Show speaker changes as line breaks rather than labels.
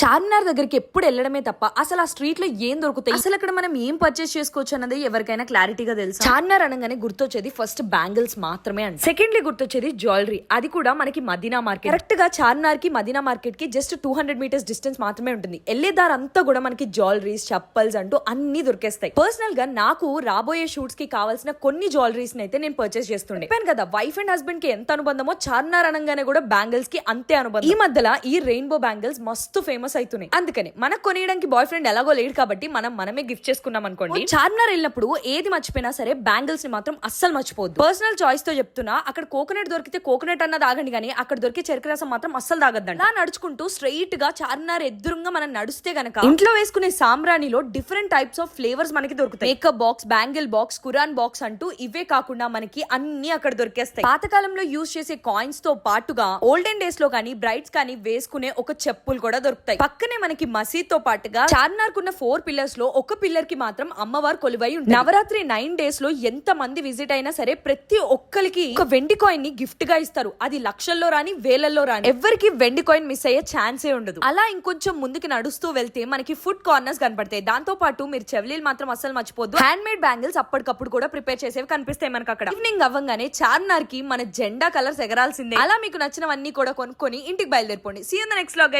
చార్మినార్ దగ్గరికి ఎప్పుడు వెళ్ళడమే తప్ప అసలు ఆ స్ట్రీట్లో ఏం దొరుకుతాయి? అసలు అక్కడ మనం ఏం పర్చేస్ చేసుకోవచ్చు అన్నది ఎవరికైనా క్లారిటీగా తెలుసు? చార్మినార్ అనగానే గుర్తొచ్చేది ఫస్ట్ బ్యాంగిల్స్ మాత్రమే అండి. సెకండ్లీ గుర్తొచ్చేది జ్యువెలరీ అది కూడా మనకి మదీనా మార్కెట్ కరెక్ట్గా చార్మినార్కి మదీనా మార్కెట్కి just two hundred metres distance మాత్రమే ఉంటుంది. వెళ్ళే దారి అంతా కూడా మనకి జ్యువెలరీస్ చప్పల్స్ అంటూ అన్ని దొరికేస్తాయి. పర్సనల్గా నాకు రాబోయే షూట్స్కి కావాల్సిన కొన్ని జ్యువెలరీస్ అయితే నేను పర్చేస్ చేస్తుండే. చెప్పాను కదా వైఫ్ అండ్ హస్బెండ్కి ఎంత అనుబంధమో చార్మినార్ అనగానే కూడా బ్యాంగిల్స్కి అంతే అనుబంధం. ఈ మధ్యలో ఈ రెయిన్బో బ్యాంగిల్స్ మస్తు ఫేమస్ అవుతున్నాయి అందుకని మనకు కొనియడానికి బాయ్ ఫ్రెండ్ ఎలాగో లేడు కాబట్టి మనం మనమే గిఫ్ట్ చేసుకున్నాం అనుకోండి. చార్మినార్ వెళ్ళినప్పుడు ఏది మర్చిపోయినా సరే బ్యాంగిల్స్ని మాత్రం అస్సలు మర్చిపోద్దు పర్సనల్ చాయిస్తో చెప్తున్నా అక్కడ కోకోనట్ దొరికితే కోకోనట్ అన్న తాగండి కానీ అక్కడ దొరికే చెరుకు రసం మాత్రం అస్సలు తాగద్దండి. అలా నడుచుకుంటూ స్ట్రైట్గా చార్మినార్ ఎదురుగా మనం నడుస్తే గనక ఇంట్లో వేసుకునే సాంబ్రాణిలో డిఫరెంట్ టైప్స్ ఆఫ్ ఫ్లేవర్స్ మనకి దొరుకుతాయి. Makeup box bangle box Quran box అంటూ ఇవే కాకుండా మనకి అన్ని అక్కడ దొరికేస్తాయి. పాతకాలంలో యూజ్ చేసే కాయిన్స్తో పాటుగా ఓల్డెన్ డేస్లో కానీ బ్రైట్స్ కానీ వేసుకునే ఒక చెప్పులు కూడా దొరుకుతాయి. పక్కనే మనకి మసీద్తో పాటుగా చార్మినార్ కున్న ఫోర్ పిల్లర్స్లో ఒక పిల్లర్కి మాత్రం అమ్మవారు కొలువై ఉంది నవరాత్రి నైన్ డేస్లో ఎంత మంది విజిట్ అయినా సరే ప్రతి ఒక్కరికి ఒక వెండి కాయిన్ని గిఫ్ట్గా ఇస్తారు. అది లక్షల్లో రాని వేలల్లో రాని. ఎవరికి వెండి కాయిన్ మిస్ అయ్యే ఛాన్సే ఉండదు. అలా ఇంకొంచెం ముందుకు నడుస్తూ వెళ్తే మనకి ఫుడ్ కార్నర్స్ కనపడతాయి. దాంతో పాటు మీరు చెవిలీలు మాత్రం అసలు మర్చిపోద్దు. హ్యాండ్ మేడ్ బ్యాంగిల్స్ అప్పటికప్పుడు కూడా ప్రిపేర్ చేసేవి కనిపిస్తాయి మనకు అక్కడ. ఈవినింగ్ అవ్వగానే చార్మినార్కి మన జెండా కలర్స్ ఎగరాల్సిందే. అలా మీకు నచ్చినవన్నీ కూడా కొనుక్కొని ఇంటికి బయలుదేరిపోండి. See the next log